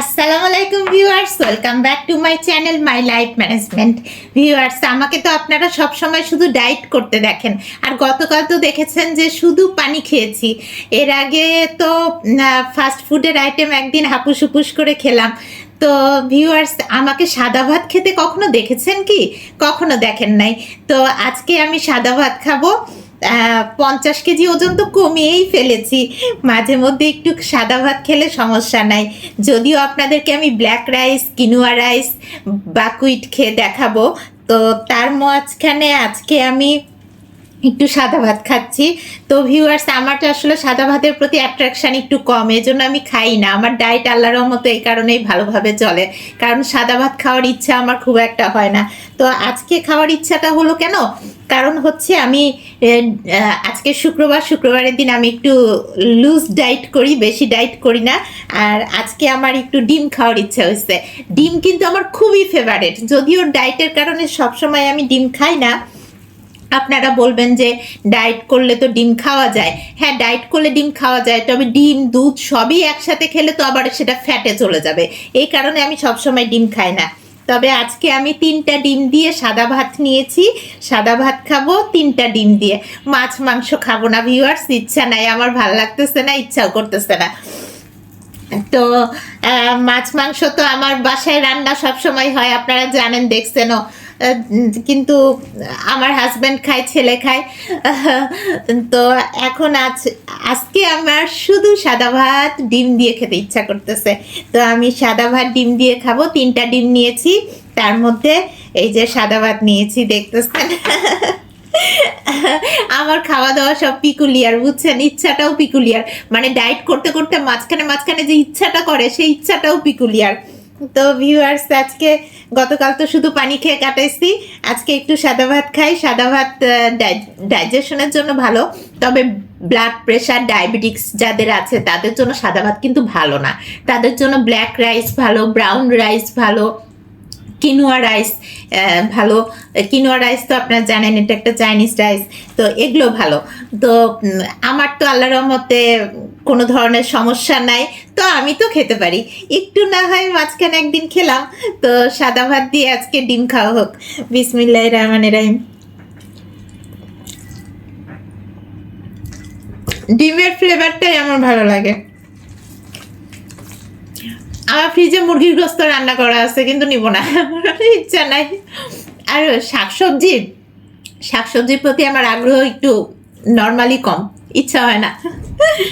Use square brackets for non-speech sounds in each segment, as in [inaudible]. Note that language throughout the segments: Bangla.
আসসালামু আলাইকুম viewers, welcome back to my channel, my life management. Viewers, আমাকে তো আপনারা সব সময় শুধু ডায়েট করতে দেখেন। আর গতকাল তো দেখেছেন যে শুধু পানি খেয়েছি। এর আগে তো ফাস্ট ফুডের আইটেম একদিন হাপুস হুপুস করে খেলাম। তো ভিউয়ার্স, আমাকে সাদা ভাত খেতে কখনো দেখেছেন কি? কখনো দেখেন নাই। তো আজকে আমি সাদা ভাত খাব। পঞ্চাশ কেজি ওজন তো কমিয়েই ফেলেছি। মাঝে মধ্যে একটু সাদা ভাত খেলে সমস্যা নাই। যদিও আপনাদেরকে আমি black rice quinoa rice buckwheat খেয়ে দেখাবো। তো তার মাঝখানে আজকে আমি একটু সাদা ভাত খাচ্ছি। তো ভিউয়ার্স আমার আসলে সাদা ভাতের প্রতি অ্যাট্রাকশন একটু কম এই জন্য আমি খাই না। আমার ডায়েট আল্লাহর মতো এই কারণেই ভালোভাবে চলে। কারণ সাদা ভাত খাওয়ার ইচ্ছা আমার খুব একটা হয় না। তো আজকে খাওয়ার ইচ্ছাটা হলো কেন? কারণ হচ্ছে আমি আজকে শুক্রবার, শুক্রবারের দিন আমি একটু লুজ ডায়েট করি, বেশি ডায়েট করি না। আর আজকে আমার একটু ডিম খাওয়ার ইচ্ছা হয়েছে। ডিম কিন্তু আমার খুবই ফেভারেট যদিও ডায়েটের কারণে সবসময় আমি ডিম খাই না আপনারা বলবেন যে ডায়েট করলে তো ডিম খাওয়া যায়। হ্যাঁ ডায়েট করলে ডিম খাওয়া যায়, তবে ডিম, দুধ সবই একসাথে খেলে তো আবার সেটা ফ্যাটে চলে যাবে। এই কারণে আমি সবসময় ডিম খাই না। তবে আজকে আমি তিনটা ডিম দিয়ে সাদা ভাত নিয়েছি। সাদা ভাত খাব, তিনটা ডিম দিয়ে। মাছ, মাংস খাব না ভিউয়ার্স ইচ্ছা নাই, আমার ভালো লাগতেছে না, ইচ্ছাও করতেছে না। তো মাছ, মাংস তো আমার বাসায় রান্না সব সময় হয়, আপনারা জানেন, দেখছেনও। কিন্তু আমার হাজব্যান্ড খায়, ছেলে খায়। [laughs] তো এখন আজ, আজকে আমার শুধু সাদা ভাত, ডিম দিয়ে খেতে ইচ্ছা করতেছে। তো আমি সাদা ভাত, ডিম দিয়ে খাব, তিনটা ডিম নিয়েছি। তার মধ্যে এই যে সাদা ভাত নিয়েছি, দেখতেছেন? [laughs] আমার খাওয়া দাওয়া সব পিকুলিয়ার বুঝছেন? ইচ্ছাটাও পিকুলিয়ার মানে ডায়েট করতে করতে মাঝখানে মাঝখানে যে ইচ্ছাটা করে, সেই ইচ্ছাটাও পিকুলিয়ার তো ভিউয়ার্স আজকে গতকাল তো শুধু পানি খেয়ে কাটাইছি। আজকে একটু সাদা ভাত খাই। সাদা ভাত ডাইজেশনের জন্য ভালো। তবে ব্লাড প্রেশার ডায়াবেটিক্স যাদের আছে, তাদের জন্য সাদা ভাত কিন্তু ভালো না। তাদের জন্য ব্ল্যাক রাইস ভালো ব্রাউন রাইস ভালো। কিনোয়া রাইস ভালো। কিনোয়া রাইস তো আপনারা জানেন, এটা একটা চাইনিজ রাইস তো এগুলো ভালো। তো আমার তো আল্লাহর রহমতে কোনো ধরনের সমস্যা নাই, তো আমি তো খেতে পারি। একটু না হয় মাঝখানে একদিন খেলাম, তো সাদা ভাত দিয়ে আজকে ডিম খাওয়া হোক। বিসমিল্লাহ রহমানের রাহিম। ডিমের ফ্লেভারটাই আমার ভালো লাগে। আমার ফ্রিজে মুরগির গোস্ত রান্না করা আছে কিন্তু নিব না। [laughs] ইচ্ছা নাই। আর শাকসবজি? শাকসবজির প্রতি আমার আগ্রহ একটু নর্মালি কম। ইচ্ছা হয় না।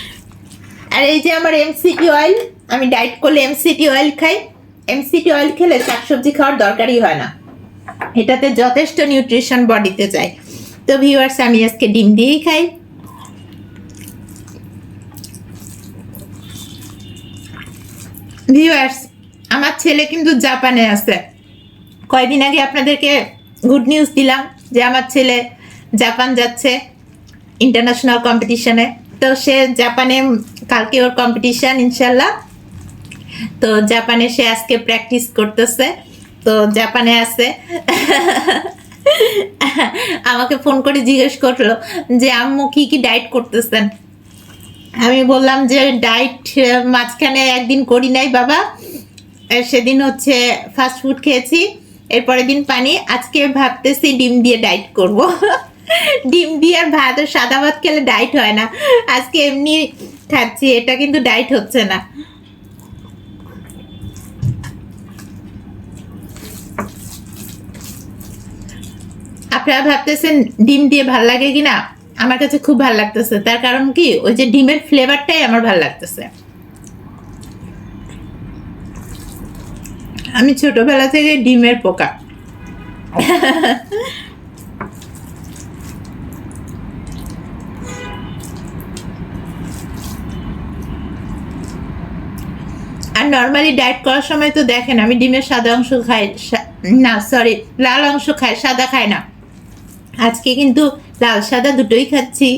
[laughs] আর এই যে আমার এমসিটি অয়েল আমি ডায়েট করলে এমসিটি অয়েল খাই। এমসিটি অয়েল খেলে শাকসবজি খাওয়ার দরকারই হয় না। এটাতে যথেষ্ট নিউট্রিশন বডিতে যায়। তো ভিউয়ার্স আমি আজকে ডিম দিয়েই খাই। ভিউয়ার্স আমার ছেলে কিন্তু জাপানে আছে। কয়দিন আগে আপনাদেরকে গুড নিউজ দিলাম যে আমার ছেলে জাপান যাচ্ছে ইন্টারন্যাশনাল কম্পিটিশনে তো সে জাপানে, কালকে ওর কম্পিটিশান ইনশাল্লাহ তো জাপানে সে আজকে প্র্যাকটিস করতেছে। তো জাপানে আছে। আমাকে ফোন করে জিজ্ঞেস করল যে, আম্মু, কি কি ডায়েট করতেছেন? আমি বললাম যে ডায়েট মাঝখানে একদিন করি নাই বাবা। সেদিন হচ্ছে ফাস্ট ফুড খেয়েছি। এরপরের দিন পানি। আজকে ভাবতেছি ডিম দিয়ে ডায়েট করব। [laughs] ডিম দিয়ে আর ভাত আর সাদা ভাত খেলে ডায়েট হয় না। আজকে এমনি খাচ্ছি, এটা কিন্তু ডায়েট হচ্ছে না। আপনারা ভাবতেছেন ডিম দিয়ে ভালো লাগে কিনা? আমার কাছে খুব ভালো লাগতেছে। তার কারণ কি, ওই যে ডিমের ফ্লেভারটাই আমার ভালো লাগতেছে। আমি ছোটবেলা থেকে ডিমের পোকা। আর নর্মালি ডায়েট করার সময় তো দেখেন, আমি ডিমের সাদা অংশ খাই না সরি লাল অংশ খাই, সাদা খাই না। আজকে কিন্তু লাল সাদা দুটোই খাচ্ছি।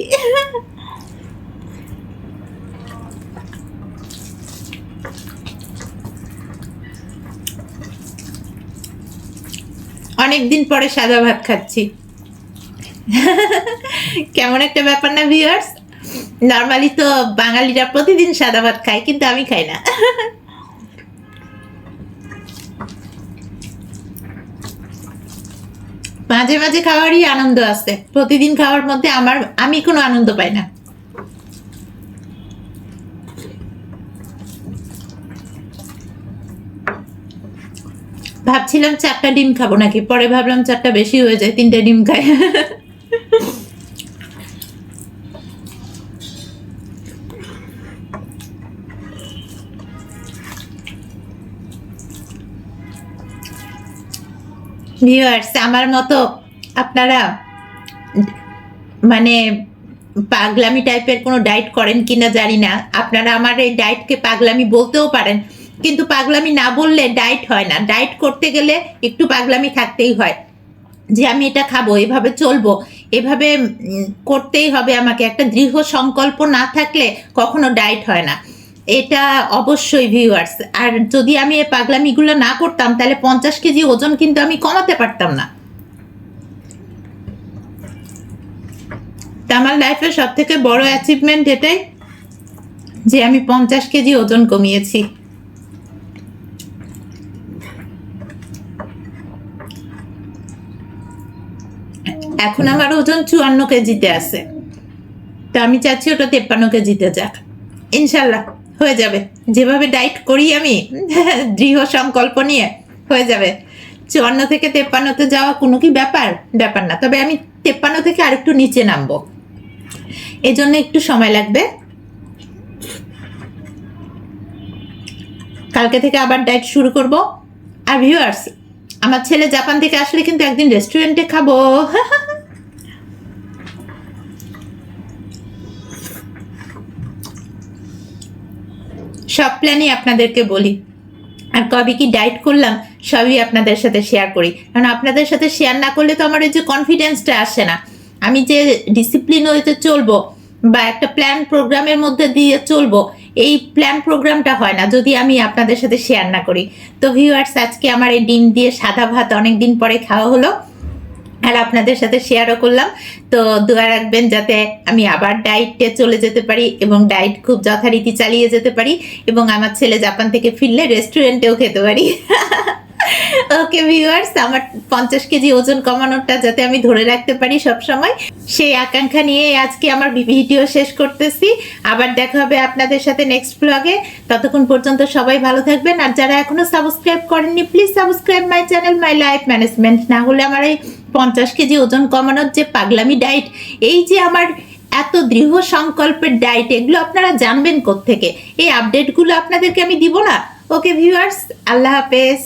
অনেকদিন পরে সাদা ভাত খাচ্ছি। কেমন একটা ব্যাপার না ভিউয়ার্স নর্মালি তো বাঙালিরা প্রতিদিন সাদা ভাত খায়, কিন্তু আমি খাই না। মাঝে মাঝে খাওয়ারই আনন্দ আছে। প্রতিদিন খাওয়ার মধ্যে আমার, আমি কোনো আনন্দ পাই না। ভাবছিলাম চারটা ডিম খাব নাকি, পরে ভাবলাম চারটা বেশি হয়ে যায়, তিনটা ডিম খাই। [laughs] ভিউয়ার্স আমার মতো আপনারা মানে পাগলামি টাইপের কোনো ডায়েট করেন কিনা জানি না। আপনারা আমার এই ডায়েটকে পাগলামি বলতেও পারেন। কিন্তু পাগলামি না বললে ডায়েট হয় না। ডায়েট করতে গেলে একটু পাগলামি থাকতেই হয়। যে আমি এটা খাব, এভাবে চলবো, এভাবে করতেই হবে আমাকে। একটা দৃঢ় সংকল্প না থাকলে কখনো ডায়েট হয় না। এটা অবশ্যই ভিউয়ার্স আর যদি আমি এই পাগলামিগুলো না করতাম, তাহলে পঞ্চাশ কেজি ওজন কিন্তু আমি কমাতে পারতাম না। আমার লাইফের সব থেকে বড় অ্যাচিভমেন্ট এটাই যে আমি পঞ্চাশ কেজি ওজন কমিয়েছি। এখন আমার ওজন চুয়ান্ন কেজিতে আছে। তো আমি চাচ্ছি ওটা তেপ্পান্ন কেজিতে যাক। ইনশাল্লাহ। হয়ে যাবে। যেভাবে ডায়েট করি আমি, দৃঢ় সংকল্প নিয়ে হয়ে যাবে। চুয়ান্ন থেকে তেপ্পান্নতে যাওয়া কোনো কি ব্যাপার? ব্যাপার না। তবে আমি তেপ্পান্ন থেকে আরেকটু নিচে নামবো। এই জন্য একটু সময় লাগবে। কালকে থেকে আবার ডায়েট শুরু করব। আর ভিউয়ার্স আমার ছেলে জাপান থেকে আসলে কিন্তু একদিন রেস্টুরেন্টে খাব। [laughs] সব প্ল্যানই আপনাদেরকে বলি। আর কবে কি ডায়েট করলাম, সবই আপনাদের সাথে শেয়ার করি। কারণ আপনাদের সাথে শেয়ার না করলে তো আমার ওই যে কনফিডেন্সটা আসে না। আমি যে ডিসিপ্লিন হইতে চলবো, বা একটা প্ল্যান প্রোগ্রামের মধ্যে দিয়ে চলবো, এই প্ল্যান প্রোগ্রামটা হয় না, যদি আমি আপনাদের সাথে শেয়ার না করি। তো ভিউয়ার্স আজকে আমার এই ডিম দিয়ে সাদা ভাত অনেক দিন পরে খাওয়া হলো। আর আপনাদের সাথে শেয়ারও করলাম। তো দোয়া রাখবেন যাতে আমি আবার ডায়েটে চলে যেতে পারি এবং ডায়েট খুব যথারীতি চালিয়ে যেতে পারি এবং আমার ছেলে জাপান থেকে ফিরলে রেস্টুরেন্টেও খেতে পারি। [laughs] ওকে ভিউয়ার্স আমার পঞ্চাশ কেজি ওজন কমানোটা যাতে আমি ধরে রাখতে পারি সব সময় সেই আকাঙ্ক্ষা নিয়ে আজকে আমার ভিডিও শেষ করতেছি। আবার দেখা হবে আপনাদের সাথে নেক্সট ব্লগে ততক্ষণ পর্যন্ত সবাই ভালো থাকবেন। আর যারা এখনও সাবস্ক্রাইব করেননি please subscribe my channel my life management না হলে আমার এই পঞ্চাশ কেজি ওজন কমানোর যে পাগলামি ডায়েট এই যে আমার এত দৃঢ় সংকল্পের ডায়েট এগুলো আপনারা জানবেন থেকে এই আপডেটগুলো আপনাদেরকে আমি দিব না? ওকে ভিউয়ার্স আল্লাহ হাফেজ।